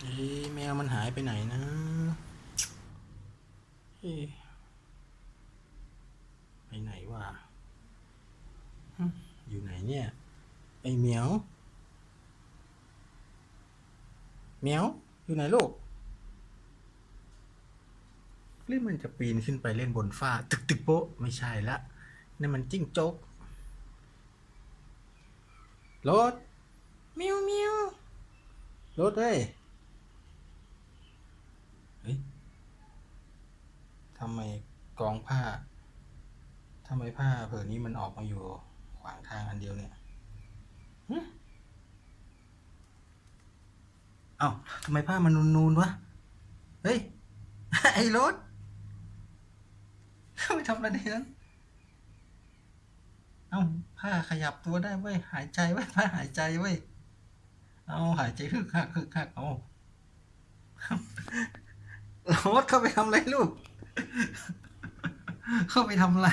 เอ๊แมวมันหายไปไหนนะเอ๊ไปไหนวะอยู่ไหนเนี่ย ไอเหมียวเหมียวอยู่ไหนลูกหรือมันจะปีนขึ้นไปเล่นบนฟ้า ตึกตึกโป๊ะไม่ใช่ละนั่นมันจิ้งจกรถเมียวเมียวรถเอ้ย เฮ้ย ทำไมกองผ้าทำไมผ้าเผือนี้มันออกมาอยู่ขวางทางอันเดียวเนี่ยเอ้าทำไมผ้ามันนูนๆวะ เฮ้ย ไอ้รถเข้าไปทำอะไรนั้น เอ้าผ้าขยับตัวได้เว้ย หายใจเว้ยผ้าหายใจเว้ย เอาหายใจคึกคักคึกคักเอารถเข้าไปทำอะไรลูก เข้าไปทำอะไร